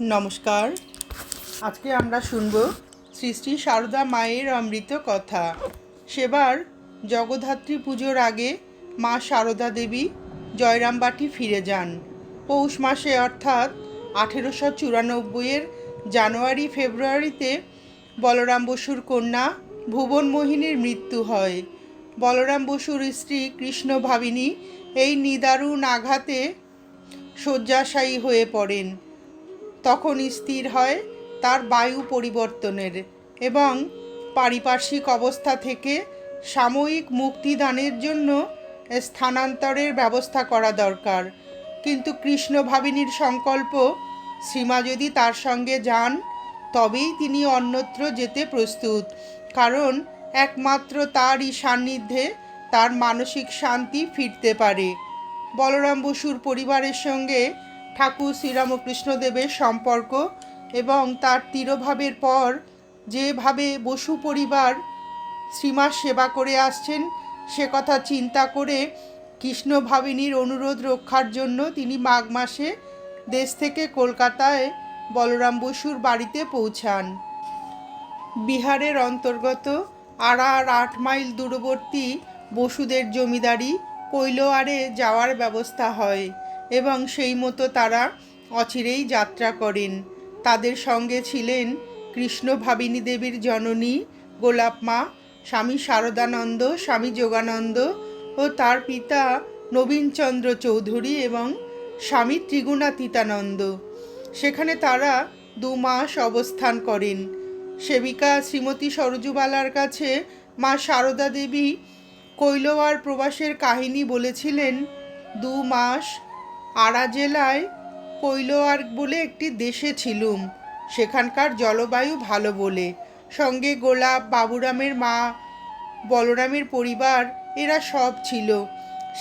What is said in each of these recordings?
নমস্কার। আজকে আমরা শুনব শ্রী শ্রী সারদা মায়ের অমৃত কথা। সেবার জগদ্ধাত্রী পুজোর আগে মা সারদা দেবী জয়রামবাটি ফিরে যান। পৌষ মাসে অর্থাৎ আঠেরোশো চুরানব্বইয়ের জানুয়ারি ফেব্রুয়ারিতে বলরাম বসুর কন্যা ভুবন মোহিনীর মৃত্যু হয়। বলরাম বসুর স্ত্রী কৃষ্ণ ভাবিনী এই নিদারুণ আঘাতে শয্যাশায়ী হয়ে পড়েন। তখন স্থির হয় তার বায়ু পরিবর্তনের এবং পারিপার্শ্বিক অবস্থা থেকে সাময়িক মুক্তিদানের জন্য স্থানান্তরের ব্যবস্থা করা দরকার। কিন্তু কৃষ্ণ ভাবিনীর সংকল্প, সীমা যদি তার সঙ্গে যান, তবেই তিনি অন্যত্র যেতে প্রস্তুত। কারণ একমাত্র তারই সান্নিধ্যে তার মানসিক শান্তি ফিরতে পারে। বলরাম বসুর পরিবারের সঙ্গে ঠাকুর শ্রীরামকৃষ্ণদেবের সম্পর্ক এবং তার তিরোভাবের পর যেভাবে বসু পরিবার শ্রীমার সেবা করে আসছেন, সে কথা চিন্তা করে কৃষ্ণ ভাবিনীর অনুরোধ রক্ষার জন্য তিনি মাঘ মাসে দেশ থেকে কলকাতায় বলরাম বসুর বাড়িতে পৌঁছান। বিহারের অন্তর্গত আড়ার আট মাইল দূরবর্তী বসুদের জমিদারি কৈলোয়ারে যাওয়ার ব্যবস্থা হয়। এবং সেই মতো তারা অচিরেই যাত্রা করেন। তাদের সঙ্গে ছিলেন কৃষ্ণ ভাবিনী দেবীর জননী গোলাপ মা, স্বামী শারদানন্দ, স্বামী যোগানন্দ ও তার পিতা নবীনচন্দ্র চৌধুরী এবং স্বামী ত্রিগুণাতীতানন্দ। সেখানে তারা দু মাস অবস্থান করেন। সেবিকা শ্রীমতী সরজুবালার কাছে মা সারদা দেবী কৈলোয়ার প্রবাসের কাহিনী বলেছিলেন, দু মাস আড়া জেলায় কৈলোয়ার বলে একটি দেশে ছিলুম। সেখানকার জলবায়ু ভালো বলে। সঙ্গে গোলাপ, বাবুরামের মা, বলরামের পরিবার, এরা সব ছিল।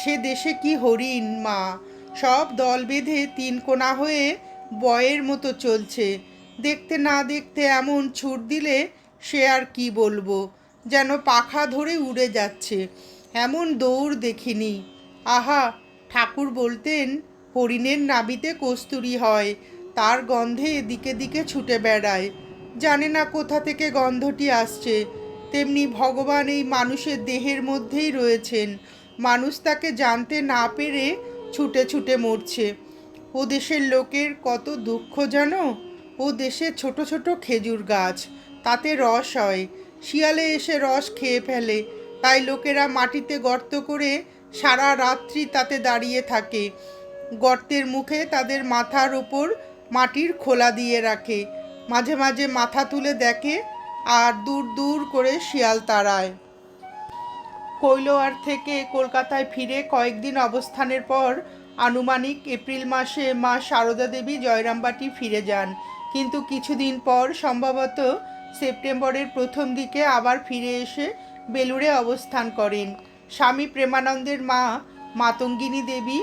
সে দেশে কি হরিণ, মা? সব দল বেঁধে তিন কোনা হয়ে বয়ের মতো চলছে। দেখতে না দেখতে এমন ছুট দিলে সে আর কি বলব? যেন পাখা ধরে উড়ে যাচ্ছে। এমন দৌড় দেখিনি। আহা, ঠাকুর বলতেন হরিণের নাবিতে কস্তুরি হয়, তার গন্ধে এদিকে দিকে ছুটে বেড়ায়। জানে না কোথা থেকে গন্ধটি আসছে, তেমনি ভগবান এই মানুষের দেহের মধ্যেই রয়েছেন। মানুষ তাকে জানতে না পেরে ছুটে ছুটে মরছে। ও দেশের লোকের কত দুঃখ জানো? ও দেশে ছোট ছোট খেজুর গাছ, তাতে রস হয়। শিয়ালে এসে রস খেয়ে ফেলে, তাই লোকেরা মাটিতে গর্ত করে সারা রাত্রি তাতে দাঁড়িয়ে থাকে। গর্তের মুখে তাদের মাথার ওপর মাটির খোলা দিয়ে রাখে। মাঝে মাঝে মাথা তুলে দেখে আর দূর দূর করে শিয়াল তাড়ায়। কৈলোয়ার থেকে কলকাতায় ফিরে কয়েকদিন অবস্থানের পর আনুমানিক এপ্রিল মাসে মা সারদা দেবী জয়রামবাটি ফিরে যান। কিন্তু কিছুদিন পর সম্ভবত সেপ্টেম্বরের প্রথম দিকে আবার ফিরে এসে বেলুড়ে অবস্থান করেন। স্বামী প্রেমানন্দের মা মাতঙ্গিনী দেবী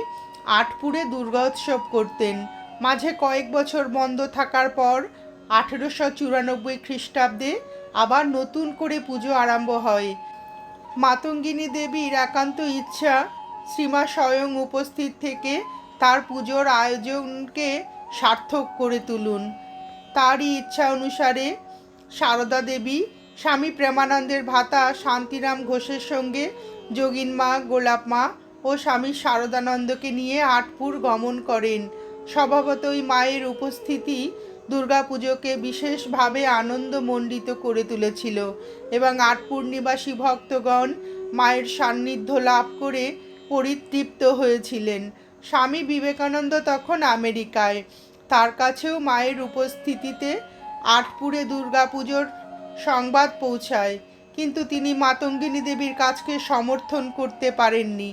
আটপুরে দুর্গোৎসব করতেন। মাঝে কয়েক বছর বন্ধ থাকার পর আঠেরোশো চুরানব্বই খ্রিস্টাব্দে আবার নতুন করে পুজো আরম্ভ হয়। মাতঙ্গিনী দেবীর একান্ত ইচ্ছা শ্রীমা স্বয়ং উপস্থিত থেকে তার পুজোর আয়োজনকে সার্থক করে তুলুন। তারই ইচ্ছা অনুসারে সারদা দেবী, স্বামী প্রেমানন্দের ভাতা, শান্তিরাম ঘোষের সঙ্গে যোগিন মা, গোলাপ মা ও স্বামী শারদানন্দকে নিয়ে আটপুর গমন করেন। স্বভাবতই মায়ের উপস্থিতি দুর্গাপুজোকে বিশেষভাবে আনন্দমণ্ডিত করে তুলেছিল এবং আটপুর নিবাসী ভক্তগণ মায়ের সান্নিধ্য লাভ করে পরিতৃপ্ত হয়েছিলেন। স্বামী বিবেকানন্দ তখন আমেরিকায়। তার কাছেও মায়ের উপস্থিতিতে আটপুরে দুর্গাপুজোর সংবাদ পৌঁছায়, কিন্তু তিনি মাতঙ্গিনী দেবীর কাজকে সমর্থন করতে পারেননি।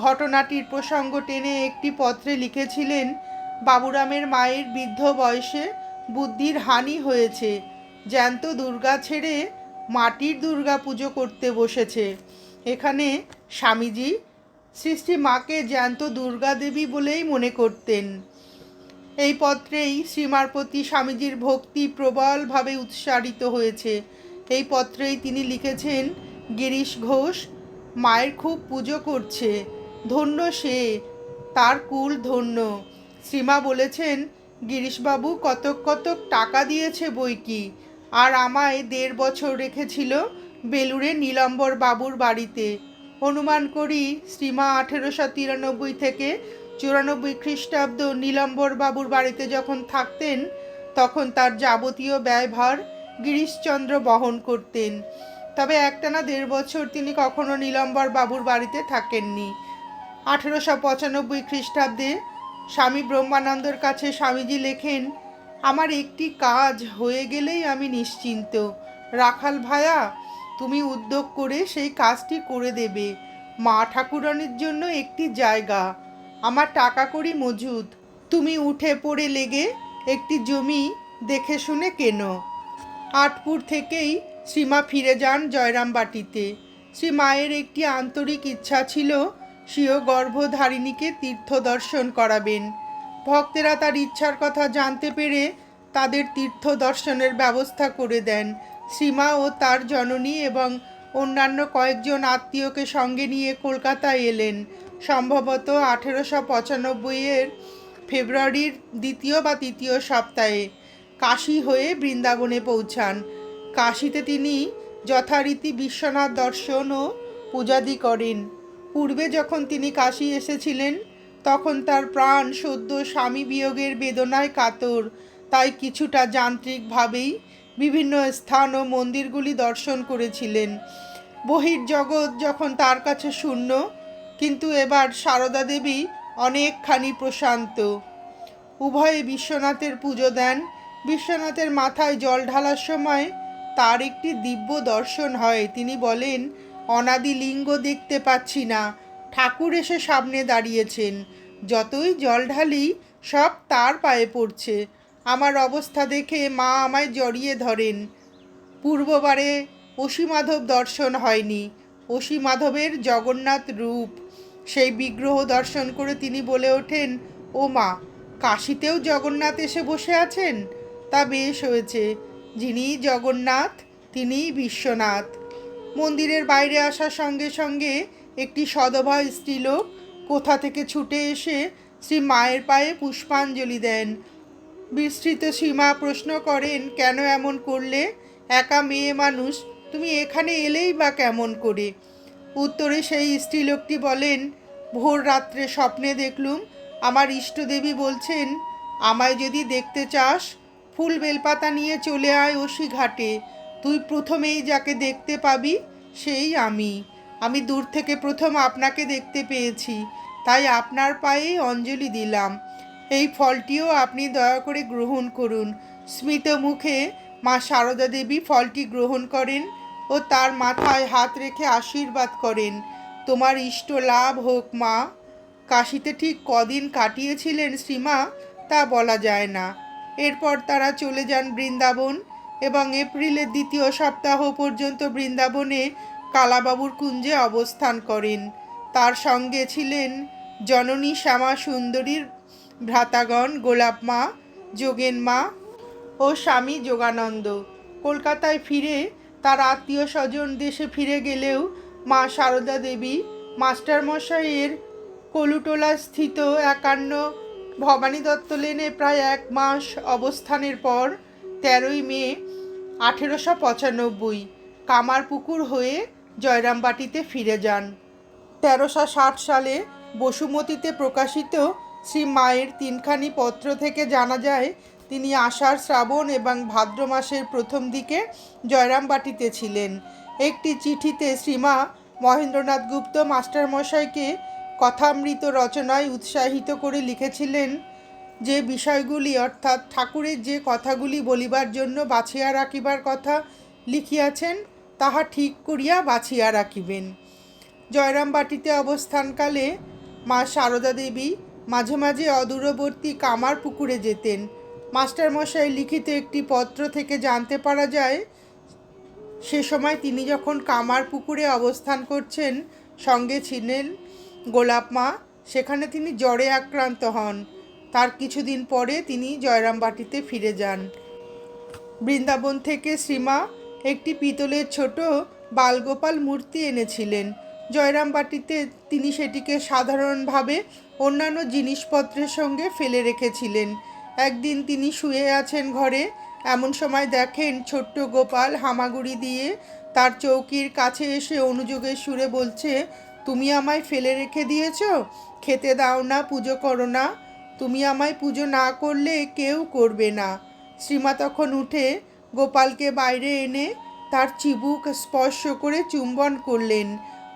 ঘটনাটির প্রসঙ্গ টেনে একটি পত্রে লিখেছিলেন, বাবুরামের মায়ের বৃদ্ধ বয়সে বুদ্ধির হানি হয়েছে। জ্যান্ত দুর্গা ছেড়ে মাটির দুর্গা পুজো করতে বসেছে। এখানে স্বামীজি সৃষ্টি মাকে জ্যান্ত দুর্গা দেবী বলেই মনে করতেন। এই পত্রেই শ্রীমার প্রতি স্বামীজির ভক্তি প্রবলভাবে উৎসারিত হয়েছে। এই পত্রেই তিনি লিখেছেন, গিরিশ ঘোষ মায়ের খুব পুজো করছে। ধন্য সে, তার কুল ধন্য। শ্রীমা বলেছেন, গিরিশবাবু কতক কতক টাকা দিয়েছে বই কি? আর আমায় দেড় বছর রেখেছিল বেলুড়ে নীলম্বর বাবুর বাড়িতে। অনুমান করি শ্রীমা আঠেরোশো তিরানব্বই থেকে চুরানব্বই খ্রিস্টাব্দ নীলম্বর বাবুর বাড়িতে যখন থাকতেন, তখন তার যাবতীয় ব্যয়ভার গিরিশচন্দ্র বহন করতেন। তবে একটানা দেড় বছর তিনি কখনো নীলম্বর বাবুর বাড়িতে থাকেননি। আঠেরোশো পঁচানব্বই খ্রিস্টাব্দে স্বামী ব্রহ্মানন্দর কাছে স্বামীজি লেখেন, আমার একটি কাজ হয়ে গেলেই আমি নিশ্চিন্ত। রাখাল ভায়া, তুমি উদ্যোগ করে সেই কাজটি করে দেবে। মা ঠাকুরানির জন্য একটি জায়গা। আমার টাকা করি মজুদ তুমি উঠে পড়ে লেগে একটি জমি দেখে শুনে কেনো। আটপুর থেকেই শ্রীমা ফিরে যান জয়রামবাটিতে। শ্রী মায়ের একটি আন্তরিক ইচ্ছা ছিল স্বীয় গর্ভধারিণীকে তীর্থ দর্শন করাবেন। ভক্তেরা তার ইচ্ছার কথা জানতে পেরে তাদের তীর্থ দর্শনের ব্যবস্থা করে দেন। শ্রীমা ও তার জননী এবং অন্যান্য কয়েকজন আত্মীয়কে সঙ্গে নিয়ে কলকাতায় এলেন। সম্ভবত আঠেরোশো পঁচানব্বইয়ের ফেব্রুয়ারির দ্বিতীয় বা তৃতীয় সপ্তাহে কাশী হয়ে বৃন্দাবনে পৌঁছান। কাশীতে তিনি যথারীতি বিশ্বনাথ দর্শন ও পূজাদি করেন। পূর্বে যখন তিনি কাশি এসেছিলেন, তখন তার প্রাণ সদ্য স্বামী বিয়োগের বেদনায় কাতর। তাই কিছুটা যান্ত্রিকভাবেই বিভিন্ন স্থান ও মন্দিরগুলি দর্শন করেছিলেন। বহির্জগৎ যখন তার কাছে শূন্য, কিন্তু এবার সারদা দেবী অনেকখানি প্রশান্ত। উভয়ে বিশ্বনাথের পুজো দেন। বিশ্বনাথের মাথায় জল ঢালার সময় তার একটি দিব্য দর্শন হয়। তিনি বলেন অনাদি লিঙ্গ দেখতে পাচ্ছি না। ঠাকুর এসে সামনে দাঁড়িয়েছেন। যতই জল ঢালি, সব তার পায়ে পড়ছে। আমার অবস্থা দেখে মা আমায় জড়িয়ে ধরেন। পূর্ববারে অসীমাধব দর্শন হয়নি। অসীমাধবের জগন্নাথ রূপ। সেই বিগ্রহ দর্শন করে তিনি বলে ওঠেন, ও মা, কাশিতেও জগন্নাথ এসে বসে আছেন? তা বেশ হয়েছে। যিনি জগন্নাথ, তিনিই বিশ্বনাথ। মন্দিরের বাইরে আসার সঙ্গে সঙ্গে একটি সদভা স্ত্রীলোক কোথা থেকে ছুটে এসে শ্রী মায়ের পায়ে পুষ্পাঞ্জলি দেন। বিস্তৃত সীমা প্রশ্ন করেন, কেন এমন করলে? একা মেয়ে মানুষ, তুমি এখানে এলেই বা কেমন করে? উত্তরে সেই স্ত্রীলোকটি বলেন, ভোর রাত্রে স্বপ্নে দেখলুম, আমার ইষ্টদেবী বলছেন, আমায় যদি দেখতে চাস, ফুল বেলপাতা নিয়ে চলে আয় ওসি ঘাটে। তুই প্রথমেই যাকে দেখতে পাবি, সেই আমি। আমি দূর থেকে প্রথম আপনাকে দেখতে পেয়েছি, তাই আপনার পায়ে অঞ্জলি দিলাম। এই ফলটিও আপনি দয়া করে গ্রহণ করুন। স্মিত মুখে মা সারদা দেবী ফলটি গ্রহণ করেন ও তার মাথায় হাত রেখে আশীর্বাদ করেন। তোমার ইষ্ট লাভ হোক, মা। কাশিতে ঠিক কদিন কাটিয়েছিলেন শ্রীমা, তা বলা যায় না। এরপর তারা চলে যান বৃন্দাবন। এবং এপ্রিলের দ্বিতীয় সপ্তাহ পর্যন্ত বৃন্দাবনে কালাবাবুর কুঞ্জে অবস্থান করেন। তার সঙ্গে ছিলেন জননী শ্যামা সুন্দরীর ভ্রাতাগণ গোলাপ মা, যোগেন মা ও স্বামী যোগানন্দ। কলকাতায় ফিরে তার আত্মীয় স্বজন দেশে ফিরে গেলেও মা সারদা দেবী, মাস্টারমশাইয়ের কলুটোলা স্থিত একান্ন ভবানী দত্ত লেনে প্রায় এক মাস অবস্থানের পর তেরোই মে, আঠেরোশো পঁচানব্বই, কামারপুকুর হয়ে জয়রামবাটিতে ফিরে যান। তেরোশো ষাট সালে বসুমতীতে প্রকাশিত শ্রী মায়ের তিনখানি পত্র থেকে জানা যায়, তিনি আষাঢ় শ্রাবণ এবং ভাদ্র মাসের প্রথম দিকে জয়রামবাটিতে ছিলেন। একটি চিঠিতে শ্রীমা মহেন্দ্রনাথ গুপ্ত মাস্টারমশাইকে কথামৃত রচনায় উৎসাহিত করে লিখেছিলেন যে বিষয়গুলি, অর্থাৎ ঠাকুরের যে কথাগুলি বলিবার জন্য বাছিয়া রাখিবার কথা লিখিয়াছেন, তাহা ঠিক করিয়া বাছিয়া রাখিবেন। জয়রামবাটিতে অবস্থানকালে মা সারদা দেবী মাঝে মাঝে অদূরবর্তী কামার পুকুরে যেতেন। মাস্টারমশাই লিখিত একটি পত্র থেকে জানতে পারা যায়, সে সময় তিনি যখন কামার পুকুরে অবস্থান করছেন, সঙ্গে ছিলেন গোলাপ মা, সেখানে তিনি জ্বরে আক্রান্ত হন। তার কিছুদিন পরে তিনি জয়রামবাটিতে ফিরে যান। বৃন্দাবন থেকে শ্রীমা একটি পিতলের ছোট বালগোপাল মূর্তি এনেছিলেন। জয়রামবাটিতে তিনি সেটিকে সাধারণভাবে অন্যান্য জিনিসপত্রের সঙ্গে ফেলে রেখেছিলেন। একদিন তিনি শুয়ে আছেন ঘরে, এমন সময় দেখেন ছোট্ট গোপাল হামাগুড়ি দিয়ে তার চৌকির কাছে এসে অনুযোগের সুরে বলছে, তুমি আমায় ফেলে রেখে দিয়েছ? খেতে দাও না, পুজো করো না। তুমি আমায় পুজো না করলে কেউ করবে না। শ্রীমা তখন উঠে গোপালকে বাইরে এনে তার চিবুক স্পর্শ করে চুম্বন করলেন।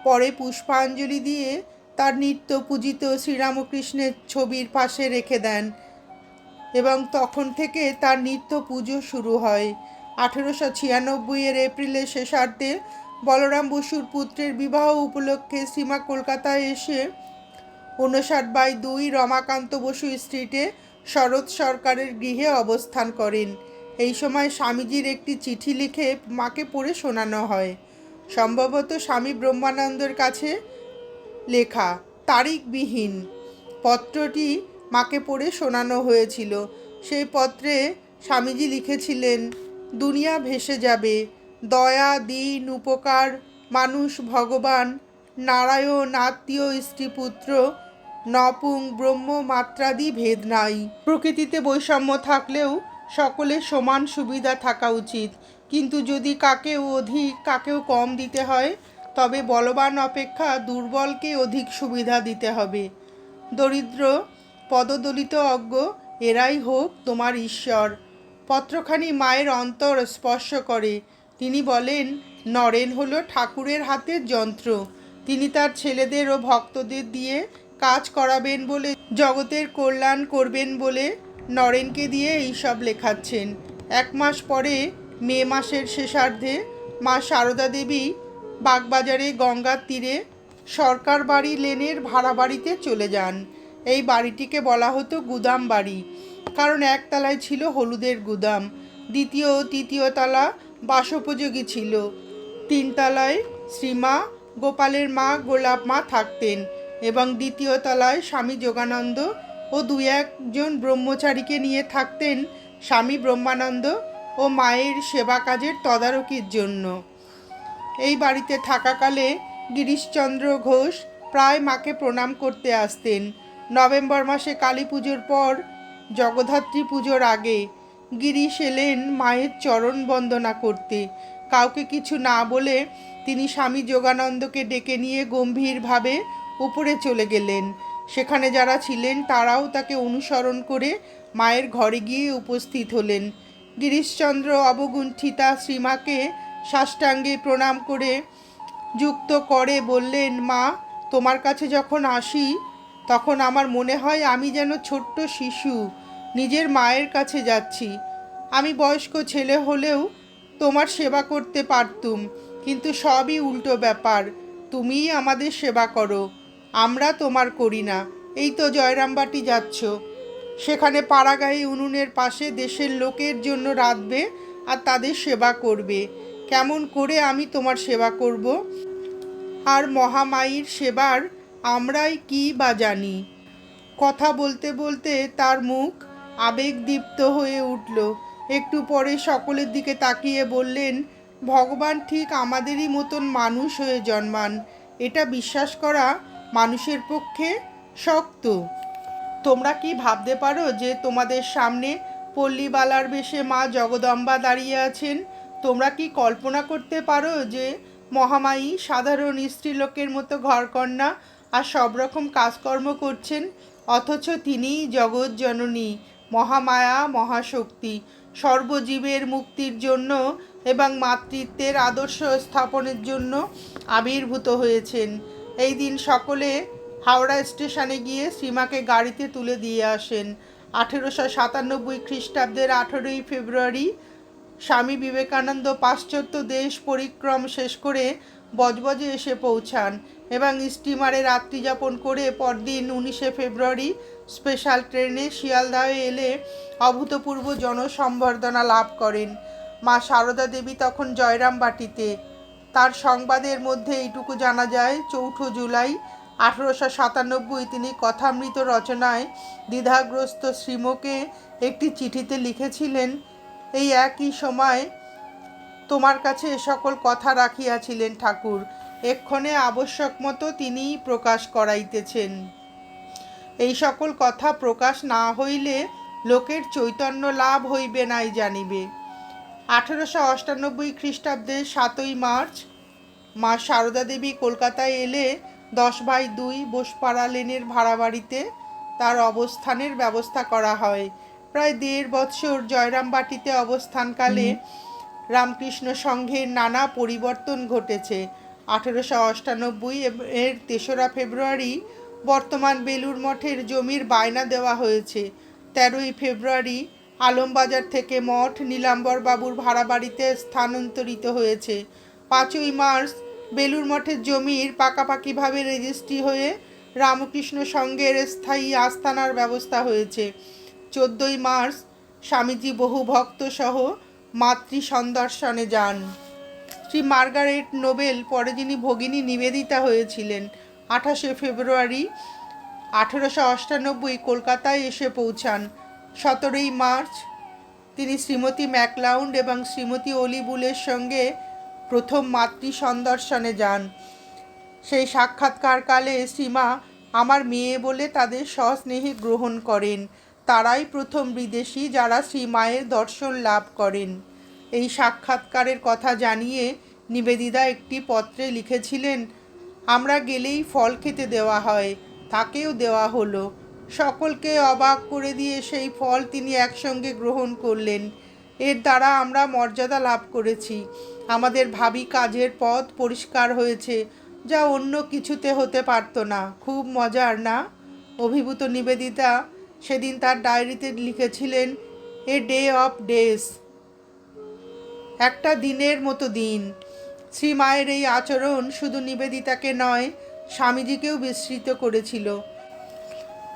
পরে পুষ্পাঞ্জলি দিয়ে তার নিত্য পূজিত শ্রীরামকৃষ্ণের ছবির পাশে রেখে দেন এবং তখন থেকে তার নিত্য পুজো শুরু হয়। আঠেরোশো ছিয়ানব্বইয়ের এপ্রিলের শেষার্ধে বলরাম বসুর পুত্রের বিবাহ উপলক্ষে সীমা কলকাতায় এসে উনষাট বাই দুই রমাকান্ত বসু স্ট্রিটে শরৎ সরকারের গৃহে অবস্থান করেন। এই সময় স্বামীজির একটি চিঠি লিখে মাকে পড়ে শোনানো হয়। সম্ভবত স্বামী ব্রহ্মানন্দের কাছে লেখা, তারিখবিহীন। পত্রটি মাকে পড়ে শোনানো হয়েছিল। সেই পত্রে স্বামীজি লিখেছিলেন, দুনিয়া ভেসে যাবে, দয়া, দিন, উপকার, মানুষ, ভগবান, নারায়ণ, আত্মীয়, স্ত্রীপুত্র নপুং ব্রহ্ম মাত্রাদি ভেদ নাই। প্রকৃতিতে বৈষম্য থাকলেও সকলের সমান সুবিধা থাকা উচিত। কিন্তু যদি কাকেও অধিক কাকেও কম দিতে হয়, তবে বলবান অপেক্ষা দুর্বলকে অধিক সুবিধা দিতে হবে। দরিদ্র, পদদলিত অজ্ঞ, এরাই হোক তোমার ঈশ্বর। পত্রখানি মায়ের অন্তর স্পর্শ করে। তিনি বলেন, নরেন হলো ঠাকুরের হাতের যন্ত্র। তিনি তার ছেলেদের ও ভক্তদের দিয়ে কাজ করাবেন বলে, জগতের কল্যাণ করবেন বলে নরেনকে দিয়ে এইসব লেখাচ্ছেন। এক মাস পরে মে মাসের শেষার্ধে মা সারদা দেবী বাগবাজারে গঙ্গার তীরে সরকার বাড়ি লেনের ভাড়া বাড়িতে চলে যান। এই বাড়িটিকে বলা হতো গুদাম বাড়ি, কারণ একতলায় ছিল হলুদের গুদাম। দ্বিতীয় ও তৃতীয় তলা বাসোপযোগী ছিল। তিনতলায় শ্রীমা, গোপালের মা, গোলাপ মা থাকতেন। এবং দ্বিতীয় তলায় স্বামী যোগানন্দ ও দু একজন ব্রহ্মচারীকে নিয়ে থাকতেন স্বামী ব্রহ্মানন্দ ও মায়ের সেবা কাজের তদারকির জন্য। এই বাড়িতে থাকাকালে গিরিশচন্দ্র ঘোষ প্রায় মাকে প্রণাম করতে আসতেন। নভেম্বর মাসে কালী পুজোর পর, জগদ্ধাত্রী পুজোর আগে গিরিশ এলেন মায়ের চরণ বন্দনা করতে। কাউকে কিছু না বলে তিনি স্বামী যোগানন্দকে ডেকে নিয়ে গম্ভীরভাবে উপরে চলে গেলেন। সেখানে যারা ছিলেন, তারাও তাকে অনুসরণ করে মায়ের ঘরে গিয়ে উপস্থিত হলেন। গিরিশচন্দ্র অবগুণ্ঠিতা শ্রীমাকে সাষ্টাঙ্গে প্রণাম করে যুক্ত করে বললেন, মা, তোমার কাছে যখন আসি, তখন আমার মনে হয় আমি যেন ছোট্ট শিশু, নিজের মায়ের কাছে যাচ্ছি। আমি বয়স্ক ছেলে হলেও তোমার সেবা করতে পারতুম, কিন্তু সবই উল্টো ব্যাপার। তুমিই আমাদের সেবা করো। আমরা তোমার করি না। এই তো জয়রামবাটি যাচ্ছ। সেখানে পাড়াগাঁয়ে উনুনের পাশে দেশের লোকের জন্য রাঁধবে আর তাদের সেবা করবে। কেমন করে আমি তোমার সেবা করব? আর মহামায়ীর সেবার আমরাই কি বা জানি। কথা বলতে বলতে তার মুখ আবেগদীপ্ত হয়ে উঠল। একটু পরে সকলের দিকে তাকিয়ে বললেন, ভগবান ঠিক আমাদেরই মতন মানুষ হয়ে জন্মান। এটা বিশ্বাস করা মানুষের পক্ষে শক্ত। তোমরা কি ভাবতে পারো যে তোমাদের সামনে পল্লীবালার বেশে মা জগদম্বা দাঁড়িয়ে আছেন? তোমরা কি কল্পনা করতে পারো যে মহামায়ী সাধারণ স্ত্রীলোকের মতো ঘরকন্যা আর সব রকম কাজকর্ম করছেন, অথচ তিনিই জগৎ জননী, মহামায়া, মহাশক্তি, সর্বজীবের মুক্তির জন্য এবং মাতৃত্বের আদর্শ স্থাপনের জন্য আবির্ভূত হয়েছেন। এই দিন সকলে হাওড়া স্টেশনে গিয়ে শ্রীমাকে গাড়িতে তুলে দিয়ে আসেন। আঠেরোশো সাতানব্বই খ্রিস্টাব্দের আঠেরোই ফেব্রুয়ারি স্বামী বিবেকানন্দ পাশ্চাত্য দেশ পরিক্রম শেষ করে বজবজে এসে পৌঁছান এবং স্টিমারে রাত্রিযাপন করে পরদিন উনিশে ফেব্রুয়ারি স্পেশাল ট্রেনে শিয়ালদাহে এলে অভূতপূর্ব জনসম্বর্ধনা লাভ করেন। মা সারদা দেবী তখন জয়রামবাটিতে। তার সংবাদের মধ্যে এইটুকু জানা যায়, চৌঠো জুলাই আঠেরোশো সাতানব্বই তিনি কথামৃত রচনায় দ্বিধাগ্রস্ত শ্রীমকে একটি চিঠিতে লিখেছিলেন, এই একই সময় তোমার কাছে এ সকল কথা রাখিয়াছিলেন ঠাকুর, এক্ষণে আবশ্যক মতো তিনিই প্রকাশ করাইতেছেন। এই সকল কথা প্রকাশ না হইলে লোকের চৈতন্য লাভ হইবে নাই জানিবে। আঠেরোশো অষ্টানব্বই খ্রিস্টাব্দের সাতই মার্চ মা সারদা দেবী কলকাতায় এলে দশ বাই দুই বোসপাড়া লেনের ভাড়া বাড়িতে তার অবস্থানের ব্যবস্থা করা হয়। প্রায় দেড় বৎসর জয়রামবাটিতে অবস্থানকালে রামকৃষ্ণ সংঘের নানা পরিবর্তন ঘটেছে। আঠেরোশো অষ্টানব্বই এর তেসরা ফেব্রুয়ারি বর্তমান বেলুর মঠের জমির বায়না দেওয়া হয়েছে। তেরোই ফেব্রুয়ারি আলমবাজার থেকে মঠ নীলাম্বর বাবুর ভাড়া বাড়িতে স্থানান্তরিত হয়েছে। পাঁচই মার্চ বেলুর মঠের জমির পাকাপাকিভাবে রেজিস্ট্রি হয়ে রামকৃষ্ণ সংঘের স্থায়ী আস্তানার ব্যবস্থা হয়েছে। চোদ্দোই মার্চ স্বামীজি বহু ভক্ত সহ মাতৃ সন্দর্শনে যান। শ্রী মার্গারেট নোবেল পরে যিনি ভগিনী নিবেদিতা হয়েছিলেন, আঠাশে ফেব্রুয়ারি আঠেরোশো অষ্টানব্বই কলকাতায় এসে পৌঁছান। সতেরোই মার্চ তিনি শ্রীমতী ম্যাকলাউন্ড এবং শ্রীমতী অলিবুলের সঙ্গে প্রথম মাতৃ সন্দর্শনে যান। সেই সাক্ষাৎকারকালে সীমা আমার মেয়ে বলে তাদের সস্নেহে গ্রহণ করেন। তারাই প্রথম বিদেশি যারা শ্রীমায়ের দর্শন লাভ করেন। এই সাক্ষাৎকারের কথা জানিয়ে নিবেদিতা একটি পত্রে লিখেছিলেন, আমরা গেলেই ফল খেতে দেওয়া হয়। তাকেও দেওয়া হলো। সকলকে অবাক করে দিয়ে সেই ফল তিনি একসঙ্গে গ্রহণ করলেন। এর দ্বারা আমরা মর্যাদা লাভ করেছি। আমাদের ভাবি কাজের পথ পরিষ্কার হয়েছে, যা অন্য কিছুতে হতে পারতো না। খুব মজার, না? অভিভূত নিবেদিতা সেদিন তার ডায়েরিতে লিখেছিলেন, এ ডে অফ ডেস। একটা দিনের মতো দিন। শ্রীমায়ের এই আচরণ শুধু নিবেদিতাকে নয়, স্বামীজিকেও বিস্মৃত করেছিল।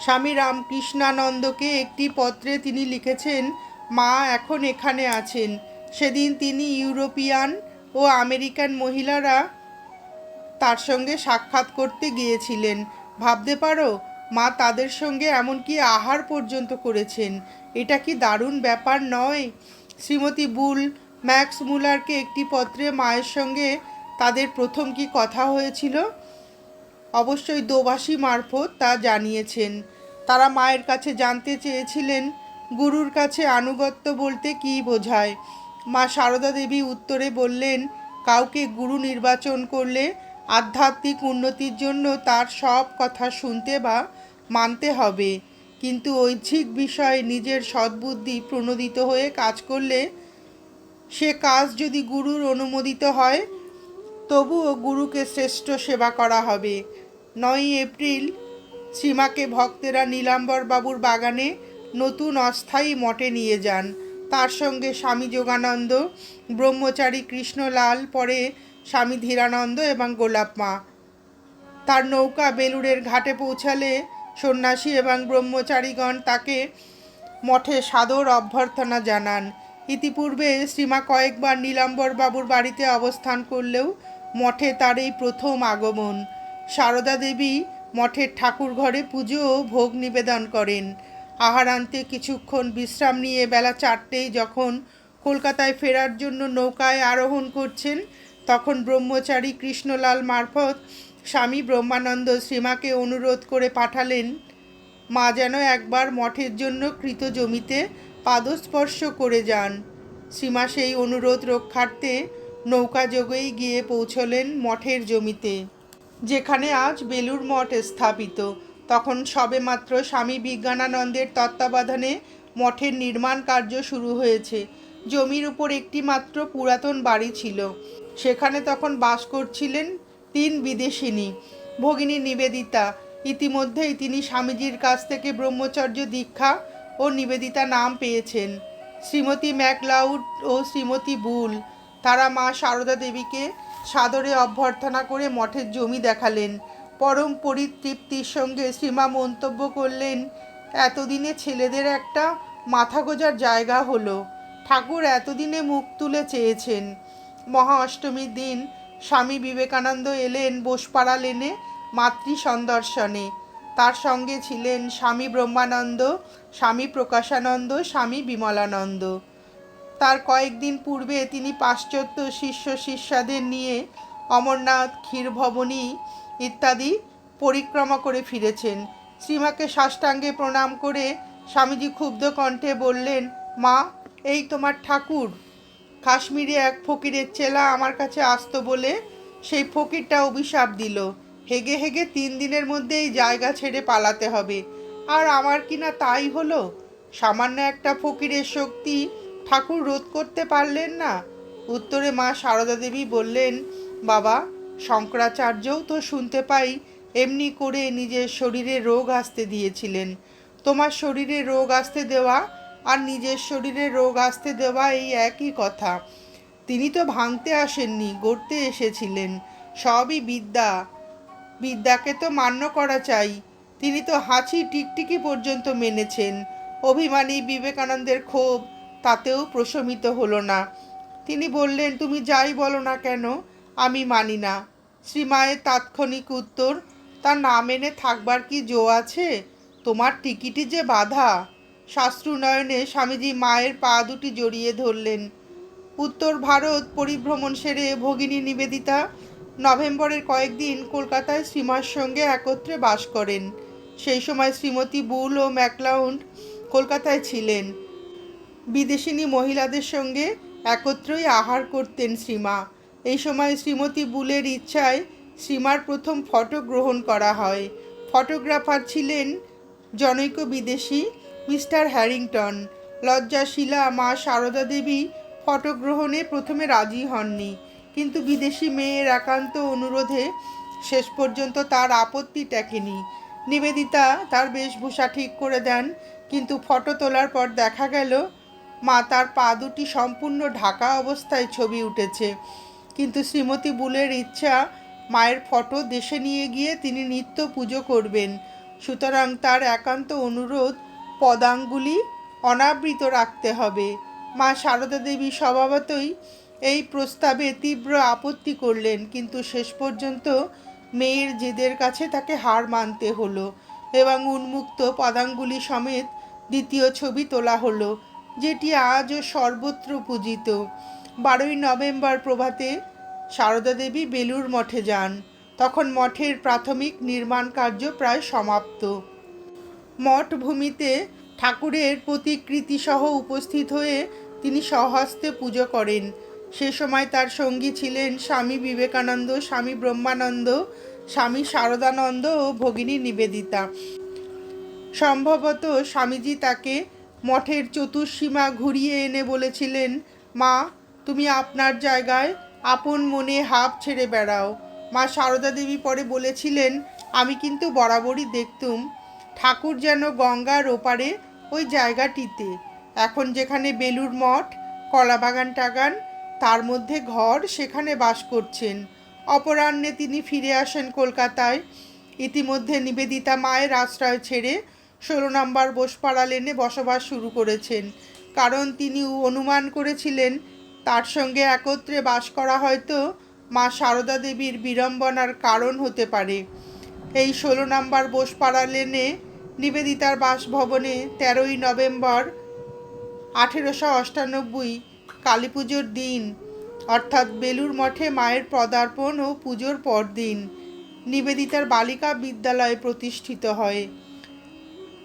স্বামী রামকৃষ্ণানন্দকে একটি পত্রে তিনি লিখেছেন, মা এখন এখানে আছেন। সেদিন তিনি ইউরোপিয়ান ও আমেরিকান মহিলারা তার সঙ্গে সাক্ষাৎ করতে গিয়েছিলেন। ভাবতে পারো, মা তাদের সঙ্গে এমনকি আহার পর্যন্ত করেছেন। এটা কি দারুণ ব্যাপার নয়? শ্রীমতী বুল ম্যাক্স মুলারকে একটি পত্রে মায়ের সঙ্গে তাদের প্রথম কি কথা হয়েছিল? অবশ্যই দোবাসী মারফত তা জানিয়েছেন। তারা মায়ের কাছে জানতে চেয়েছিলেন, গুরুর কাছে আনুগত্য বলতে কী বোঝায়। মা সারদা দেবী উত্তরে বললেন, কাউকে গুরু নির্বাচন করলে আধ্যাত্মিক উন্নতির জন্য তার সব কথা শুনতে বা মানতে হবে। কিন্তু ঐচ্ছিক বিষয়ে নিজের সদ্বুদ্ধি প্রণোদিত হয়ে কাজ করলে সে কাজ যদি গুরুর অনুমোদিত হয়, তবুও গুরুকে শ্রেষ্ঠ সেবা করা হবে। নয়ই এপ্রিল, সীমাকে ভক্তেরা নীলাম্বর বাবুর বাগানে নতুন অস্থায়ী মঠে নিয়ে যান। তার সঙ্গে স্বামী যোগানন্দ, ব্রহ্মচারী কৃষ্ণলাল, পরে স্বামী ধীরানন্দ এবং গোলাপ মা। তার নৌকা বেলুড়ের ঘাটে পৌঁছালে সন্ন্যাসী এবং ব্রহ্মচারীগণ তাকে মঠে সাদর অভ্যর্থনা জানান। ইতিপূর্বে শ্রীমা কয়েকবার নীলাম্বর বাবুর বাড়িতে অবস্থান করলেও মঠে তার এই প্রথম আগমন। সারদা দেবী মঠের ঠাকুর ঘরে পুজো ও ভোগ নিবেদন করেন। আহারান্তে কিছুক্ষণ বিশ্রাম নিয়ে বেলা চারটেই যখন কলকাতায় ফেরার জন্য নৌকায় আরোহণ করছেন, তখন ব্রহ্মচারী কৃষ্ণলাল মারফত স্বামী ব্রহ্মানন্দ শ্রীমাকে অনুরোধ করে পাঠালেন, মা যেন একবার মঠের জন্য কৃত জমিতে পাদস্পর্শ করে যান। শ্রীমা সেই অনুরোধ রক্ষার্থে নৌকা যোগেই গিয়ে পৌঁছলেন মঠের জমিতে। যেখানে আজ বেলুর মঠ স্থাপিত। তখন সবেমাত্র স্বামী বিজ্ঞানানন্দের তত্ত্বাবধানে মঠের নির্মাণ কার্য শুরু হয়েছে। জমির উপর একটি মাত্র পুরাতন বাড়ি ছিল। সেখানে তখন বাস করছিলেন তিন বিদেশিনী। ভগিনী নিবেদিতা। ইতিমধ্যেই তিনি স্বামীজির কাছ থেকে ব্রহ্মচর্য দীক্ষা ও নিবেদিতা নাম পেয়েছেন। শ্রীমতী ম্যাকলাউড ও শ্রীমতী বুল। তারা মা সারদা দেবীকে সাদরে অভ্যর্থনা করে মঠের জমি দেখালেন। পরম পরিতৃপ্তির সঙ্গে শ্রীমা মন্তব্য করলেন, এতদিনে ছেলেদের একটা মাথা গোজার জায়গা হলো। ঠাকুর এতদিনে মুখ তুলে চেয়েছেন। মহা অষ্টমীর দিন স্বামী বিবেকানন্দ এলেন বোসপাড়া লেনে মাতৃ সন্দর্শনে। তার সঙ্গে ছিলেন স্বামী ব্রহ্মানন্দ, স্বামী প্রকাশানন্দ, স্বামী বিমলানন্দ। তার কয়েকদিন পূর্বে তিনি পাশ্চাত্য শিষ্য শিষ্যাদের নিয়ে অমরনাথ, ক্ষীরভবনী ইত্যাদি পরিক্রমা করে ফিরেছেন। শ্রীমাকে সাষ্টাঙ্গে প্রণাম করে স্বামীজি ক্ষুব্ধ কণ্ঠে বললেন, মা, এই তোমার ঠাকুর। কাশ্মীরে এক ফকিরের চেলা আমার কাছে আসতো বলে সেই ফকিরটা অভিশাপ দিল। হেগে হেগে তিন দিনের মধ্যে এই জায়গা ছেড়ে পালাতে হবে। আর আমার কিনা তাই হলো? সামান্য একটা ফকিরের শক্তি ঠাকুর রোধ করতে পারলেন না। উত্তরে মা সারদা দেবী বললেন, বাবা, শঙ্করাচার্যও তো শুনতে পাই, এমনি করে নিজের শরীরে রোগ আসতে দিয়েছিলেন। তোমার শরীরে রোগ আসতে দেওয়া আর নিজের শরীরে রোগ আসতে দেওয়া এই একই কথা। তিনি তো ভাঙতে আসেননি, গড়তে এসেছিলেন। সবই বিদ্যা। বিদ্যাকে তো মান্য করা চাই। তিনি তো হাঁচি টিকটিকি পর্যন্ত মেনেছেন। অভিমানী বিবেকানন্দের ক্ষোভ তাতেও প্রশমিত হলো না। তিনি বললেন, তুমি যাই বলো না কেন? আমি মানি না। শ্রীমায়ের তাৎক্ষণিক উত্তর তা না মেনে থাকবার কি জো আছে? তোমার টিকিটি যে বাধা। শাস্ত্রুনয়নে স্বামীজি মায়ের পা দুটি জড়িয়ে ধরলেন। উত্তর ভারত পরিভ্রমণ সেরে ভগিনী নিবেদিতা, নভেম্বরের কয়েকদিন কলকাতায় শ্রীমার সঙ্গে একত্রে বাস করেন। সেই সময় শ্রীমতী বুল ও ম্যাকলাউন্ড কলকাতায় ছিলেন। বিদেশিনী মহিলাদের সঙ্গে একত্রই আহার করতেন শ্রীমা। এই সময় শ্রীমতী বুলের ইচ্ছায় শ্রীমার প্রথম ফটো গ্রহণ করা হয়। ফটোগ্রাফার ছিলেন জনৈক বিদেশি মিস্টার হ্যারিংটন। লজ্জাশীলা মা সারদা দেবী ফটো গ্রহণে প্রথমে রাজি হননি। কিন্তু বিদেশি মেয়ের একান্ত অনুরোধে শেষ পর্যন্ত তার আপত্তি টেকেনি। নিবেদিতা তার বেশভূষা ঠিক করে দেন, কিন্তু ফটো তোলার পর দেখা গেল মা তার পা দুটি সম্পূর্ণ ঢাকা অবস্থায় ছবি উঠেছে। কিন্তু শ্রীমতী বুলের ইচ্ছা মায়ের ফটো দেশে নিয়ে গিয়ে তিনি নিত্য পুজো করবেন। সুতরাং তার একান্ত অনুরোধ, পদাঙ্গুলি অনাবৃত রাখতে হবে। মা সারদা দেবী স্বভাবতই এই প্রস্তাবে তীব্র আপত্তি করলেন, কিন্তু শেষ পর্যন্ত মেয়ের জেদের কাছে তাকে হার মানতে হলো এবং উন্মুক্ত পদাঙ্গুলি সমেত দ্বিতীয় ছবি তোলা হলো। যেটি আজও সর্বত্র পূজিত। বারোই নভেম্বর প্রভাতে সারদা দেবী বেলুর মঠে যান। তখন মঠের প্রাথমিক নির্মাণ কার্য প্রায় সমাপ্ত। মঠ ভূমিতে ঠাকুরের প্রতিকৃতি সহ উপস্থিত হয়ে তিনি স্বহস্তে পুজো করেন। সে সময় তার সঙ্গী ছিলেন স্বামী বিবেকানন্দ, স্বামী ব্রহ্মানন্দ, স্বামী শারদানন্দ ও ভগিনী নিবেদিতা। সম্ভবত স্বামীজি তাকে মঠের চতুর্সীমা ঘুরিয়ে এনে বলেছিলেন, মা, তুমি আপনার জায়গায় আপন মনে হাফ ছেড়ে বেড়াও। মা সারদা দেবী পরে বলেছিলেন, আমি কিন্তু বরাবরই দেখতুম, ঠাকুর যেন গঙ্গার ওপারে ওই জায়গাটিতে। এখন যেখানে বেলুর মঠ, কলাবাগান টাগান, তার মধ্যে ঘর সেখানে বাস করছেন। অপরাহ্নে তিনি ফিরে আসেন কলকাতায়। ইতিমধ্যে নিবেদিতা মায়ের আশ্রয় ছেড়ে ষোলো নম্বর বোসপাড়া লেনে বসবাস শুরু করেছেন। কারণ তিনি অনুমান করেছিলেন, তার সঙ্গে একত্রে বাস করা হয়তো মা সারদা দেবীর বিড়ম্বনার কারণ হতে পারে। এই ষোলো নম্বর বোসপাড়া লেনে নিবেদিতার বাসভবনে তেরোই নভেম্বর আঠেরোশো অষ্টানব্বই কালী পুজোর দিন, অর্থাৎ বেলুর মঠে মায়ের পদার্পণ ও পুজোর পরদিন নিবেদিতার বালিকা বিদ্যালয় প্রতিষ্ঠিত হয়।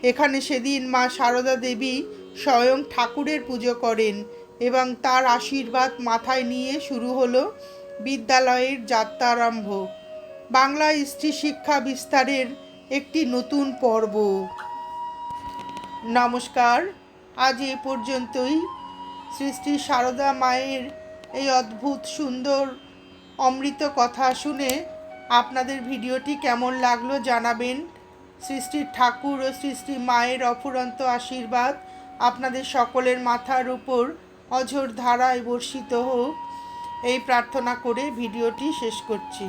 এখানে সেদিন মা সারদা দেবী স্বয়ং ঠাকুরের পুজো করেন এবং তার আশীর্বাদ মাথায় নিয়ে শুরু হলো বিদ্যালয়ের যাত্রারম্ভ। বাংলা স্ত্রী শিক্ষা বিস্তারের একটি নতুন পর্ব। নমস্কার, আজ এ পর্যন্তই। শ্রী শ্রী সারদা মায়ের এই অদ্ভুত, সুন্দর, অমৃত কথা শুনে আপনাদের ভিডিওটি কেমন লাগল জানাবেন। শ্রী শ্রী ঠাকুর ও শ্রী শ্রী মায়ের অফুরন্ত আশীর্বাদ আপনাদের সকলের মাথার উপর অঝোর ধারায় বর্ষিত হোক। এই প্রার্থনা করে ভিডিওটি শেষ করছি।